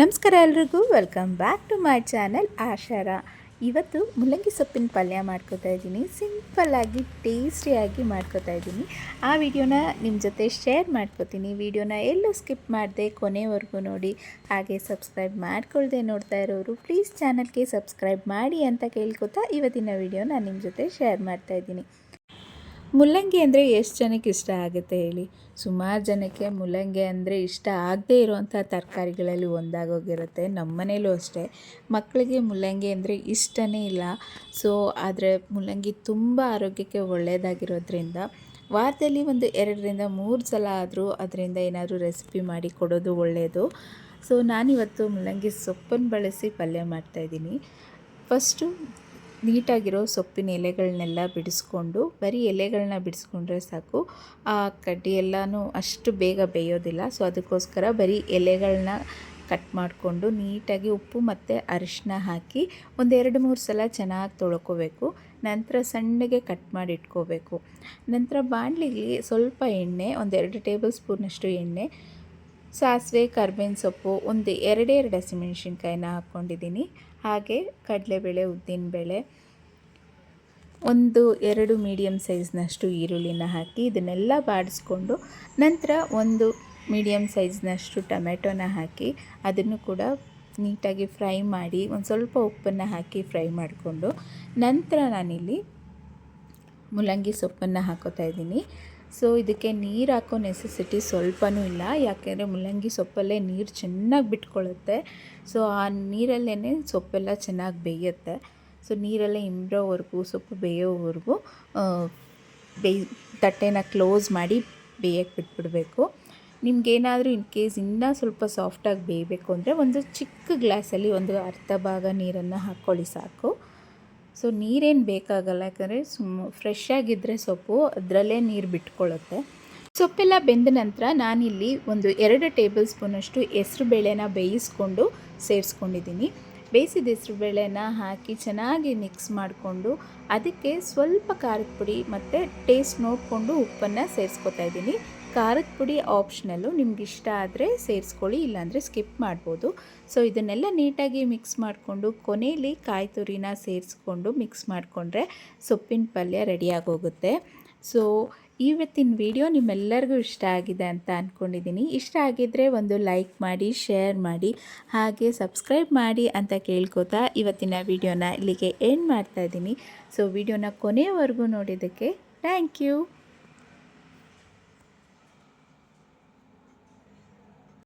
ನಮಸ್ಕಾರ ಎಲ್ರಿಗೂ welcome back to my channel ಆಶಾರ. ಇವತ್ತು ಮುಲ್ಲಂಗಿ ಸೊಪ್ಪಿನ ಪಲ್ಯ ಮಾಡ್ಕೋತಾ ಇದ್ದೀನಿ. ಸಿಂಪಲ್ಲಾಗಿ ಟೇಸ್ಟಿಯಾಗಿ ಮಾಡ್ಕೋತಾ ಇದ್ದೀನಿ. ಆ ವಿಡಿಯೋನ ನಿಮ್ಮ ಜೊತೆ ಶೇರ್ ಮಾಡ್ಕೋತೀನಿ. ವಿಡಿಯೋನ ಎಲ್ಲೂ ಸ್ಕಿಪ್ ಮಾಡದೆ ಕೊನೆವರೆಗೂ ನೋಡಿ. ಹಾಗೆ ಸಬ್ಸ್ಕ್ರೈಬ್ ಮಾಡ್ಕೊಳ್ದೆ ನೋಡ್ತಾ ಇರೋರು ಪ್ಲೀಸ್ ಚಾನಲ್ಗೆ ಸಬ್ಸ್ಕ್ರೈಬ್ ಮಾಡಿ ಅಂತ ಕೇಳ್ಕೊತಾ ಇವತ್ತಿನ ವಿಡಿಯೋನ ನಿಮ್ಮ ಜೊತೆ ಶೇರ್ ಮಾಡ್ತಾ ಇದ್ದೀನಿ. ಮುಲ್ಲಂಗಿ ಅಂದರೆ ಎಷ್ಟು ಜನಕ್ಕೆ ಇಷ್ಟ ಆಗುತ್ತೆ ಹೇಳಿ? ಸುಮಾರು ಜನಕ್ಕೆ ಮುಲ್ಲಂಗಿ ಅಂದರೆ ಇಷ್ಟ ಆಗದೇ ಇರುವಂಥ ತರಕಾರಿಗಳಲ್ಲಿ ಒಂದಾಗೋಗಿರುತ್ತೆ. ನಮ್ಮ ಮನೇಲೂ ಅಷ್ಟೇ. ಮಕ್ಕಳಿಗೆ ಮುಲ್ಲಂಗಿ ಅಂದರೆ ಇಷ್ಟನೇ ಇಲ್ಲ. ಸೊ ಆದರೆ ಮುಲ್ಲಂಗಿ ತುಂಬ ಆರೋಗ್ಯಕ್ಕೆ ಒಳ್ಳೆಯದಾಗಿರೋದ್ರಿಂದ ವಾರದಲ್ಲಿ ಒಂದು ಎರಡರಿಂದ ಮೂರು ಸಲ ಆದರೂ ಅದರಿಂದ ಏನಾದರೂ ರೆಸಿಪಿ ಮಾಡಿ ಕೊಡೋದು ಒಳ್ಳೆಯದು ಸೊ ನಾನಿವತ್ತು ಮುಲ್ಲಂಗಿ ಸೊಪ್ಪನ್ನು ಬಳಸಿ ಪಲ್ಯ ಮಾಡ್ತಾಯಿದ್ದೀನಿ ಫಸ್ಟು ನೀಟಾಗಿರೋ ಸೊಪ್ಪಿನ ಎಲೆಗಳನ್ನೆಲ್ಲ ಬಿಡಿಸ್ಕೊಂಡು, ಬರೀ ಎಲೆಗಳನ್ನ ಬಿಡಿಸ್ಕೊಂಡ್ರೆ ಸಾಕು. ಆ ಕಡ್ಡಿ ಎಲ್ಲನೂ ಅಷ್ಟು ಬೇಗ ಬೇಯೋದಿಲ್ಲ. ಸೊ ಅದಕ್ಕೋಸ್ಕರ ಬರೀ ಎಲೆಗಳನ್ನ ಕಟ್ ಮಾಡಿಕೊಂಡು ನೀಟಾಗಿ ಉಪ್ಪು ಮತ್ತು ಅರಿಶಿನ ಹಾಕಿ ಒಂದೆರಡು ಮೂರು ಸಲ ಚೆನ್ನಾಗಿ ತೊಳ್ಕೋಬೇಕು. ನಂತರ ಸಣ್ಣಗೆ ಕಟ್ ಮಾಡಿ ಇಟ್ಕೋಬೇಕು. ನಂತರ ಬಾಣಲಿಗೆ ಸ್ವಲ್ಪ ಎಣ್ಣೆ ಒಂದೆರಡು ಟೇಬಲ್ ಸ್ಪೂನಷ್ಟು ಎಣ್ಣೆ ಸಾಸಿವೆ, ಕರ್ಬೇವಿನ ಸೊಪ್ಪು, ಒಂದು ಎರಡೇ ಎರಡು ಹಸಿಮೆಣ್ಸಿನ್ಕಾಯಿನ ಹಾಕ್ಕೊಂಡಿದ್ದೀನಿ. ಹಾಗೆ ಕಡಲೆಬೇಳೆ, ಉದ್ದಿನಬೇಳೆ, ಒಂದು ಎರಡು ಮೀಡಿಯಮ್ ಸೈಜ್ನಷ್ಟು ಈರುಳ್ಳಿನ ಹಾಕಿ ಇದನ್ನೆಲ್ಲ ಬಾಡಿಸ್ಕೊಂಡು ನಂತರ ಒಂದು ಮೀಡಿಯಮ್ ಸೈಜ್ನಷ್ಟು ಟೊಮೆಟೊನ ಹಾಕಿ ಅದನ್ನು ಕೂಡ ನೀಟಾಗಿ ಫ್ರೈ ಮಾಡಿ ಒಂದು ಸ್ವಲ್ಪ ಉಪ್ಪನ್ನು ಹಾಕಿ ಫ್ರೈ ಮಾಡಿಕೊಂಡು ನಂತರ ನಾನಿಲ್ಲಿ ಮೂಲಂಗಿ ಸೊಪ್ಪನ್ನು ಹಾಕೋತಾ ಇದ್ದೀನಿ. ಸೊ ಇದಕ್ಕೆ ನೀರು ಹಾಕೋ ನೆಸೆಸಿಟಿ ಸ್ವಲ್ಪನೂ ಇಲ್ಲ. ಯಾಕೆಂದರೆ ಮುಲ್ಲಂಗಿ ಸೊಪ್ಪಲ್ಲೇ ನೀರು ಚೆನ್ನಾಗಿ ಬಿಟ್ಕೊಳ್ಳುತ್ತೆ ಸೊ ಆ ನೀರಲ್ಲೇ ಸೊಪ್ಪೆಲ್ಲ ಚೆನ್ನಾಗಿ ಬೇಯುತ್ತೆ. ಸೊ ನೀರಲ್ಲೇ ಇಂಬ್ರೋವರೆಗೂ, ಸೊಪ್ಪು ಬೇಯೋವರೆಗೂ ಬೇಯ್, ತಟ್ಟೆನ ಕ್ಲೋಸ್ ಮಾಡಿ ಬೇಯಕ್ಕೆ ಬಿಟ್ಬಿಡಬೇಕು. ನಿಮ್ಗೇನಾದರೂ ಇನ್ ಕೇಸ್ ಇನ್ನೂ ಸ್ವಲ್ಪ ಸಾಫ್ಟಾಗಿ ಬೇಯಬೇಕು ಅಂದರೆ ಒಂದು ಚಿಕ್ಕ ಗ್ಲಾಸಲ್ಲಿ ಒಂದು ಅರ್ಧ ಭಾಗ ನೀರನ್ನು ಹಾಕ್ಕೊಳ್ಳಿ ಸಾಕು. ಸೊ ನೀರೇನು ಬೇಕಾಗಲ್ಲ, ಯಾಕಂದರೆ ಸುಮ್ಮ ಫ್ರೆಶ್ ಆಗಿದ್ದರೆ ಸೊಪ್ಪು, ಅದರಲ್ಲೇ ನೀರು ಬಿಟ್ಕೊಳ್ಳುತ್ತೆ ಸೊಪ್ಪೆಲ್ಲ ಬೆಂದ ನಂತರ ನಾನಿಲ್ಲಿ ಒಂದು ಎರಡು ಟೇಬಲ್ ಸ್ಪೂನಷ್ಟು ಹೆಸ್ರು ಬೇಳೆನ ಬೇಯಿಸ್ಕೊಂಡು ಸೇರಿಸ್ಕೊಂಡಿದ್ದೀನಿ. ಬೇಯಿಸಿದ ಹೆಸ್ರು ಬೇಳೆನ ಹಾಕಿ ಚೆನ್ನಾಗಿ ಮಿಕ್ಸ್ ಮಾಡಿಕೊಂಡು ಅದಕ್ಕೆ ಸ್ವಲ್ಪ ಖಾರದ ಪುಡಿ ಮತ್ತು ಟೇಸ್ಟ್ ನೋಡಿಕೊಂಡು ಉಪ್ಪನ್ನು ಸೇರಿಸ್ಕೊತಾ ಇದ್ದೀನಿ. ಖಾರದ ಪುಡಿ ಆಪ್ಷನಲ್ಲು ನಿಮ್ಗೆ ಇಷ್ಟ ಆದರೆ ಸೇರಿಸ್ಕೊಳ್ಳಿ, ಇಲ್ಲಾಂದರೆ ಸ್ಕಿಪ್ ಮಾಡ್ಬೋದು. ಸೊ ಇದನ್ನೆಲ್ಲ ನೀಟಾಗಿ ಮಿಕ್ಸ್ ಮಾಡಿಕೊಂಡು ಕೊನೆಯಲ್ಲಿ ಕಾಯಿ ತುರಿನ ಸೇರಿಸ್ಕೊಂಡು ಮಿಕ್ಸ್ ಮಾಡಿಕೊಂಡ್ರೆ ಸೊಪ್ಪಿನ ಪಲ್ಯ ರೆಡಿಯಾಗೋಗುತ್ತೆ ಸೊ ಇವತ್ತಿನ ವಿಡಿಯೋ ನಿಮ್ಮೆಲ್ಲರಿಗೂ ಇಷ್ಟ ಆಗಿದೆ ಅಂತ ಅಂದ್ಕೊಂಡಿದ್ದೀನಿ ಇಷ್ಟ ಆಗಿದ್ದರೆ ಒಂದು ಲೈಕ್ ಮಾಡಿ ಶೇರ್ ಮಾಡಿ, ಹಾಗೆ ಸಬ್ಸ್ಕ್ರೈಬ್ ಮಾಡಿ ಅಂತ ಕೇಳ್ಕೊತಾ ಇವತ್ತಿನ ವಿಡಿಯೋನ ಇಲ್ಲಿಗೆ ಎಂಡ್ ಮಾಡ್ತಾಯಿದ್ದೀನಿ ಸೊ ವಿಡಿಯೋನ ಕೊನೆಯವರೆಗೂ ನೋಡಿದ್ದಕ್ಕೆ ಥ್ಯಾಂಕ್ ಯು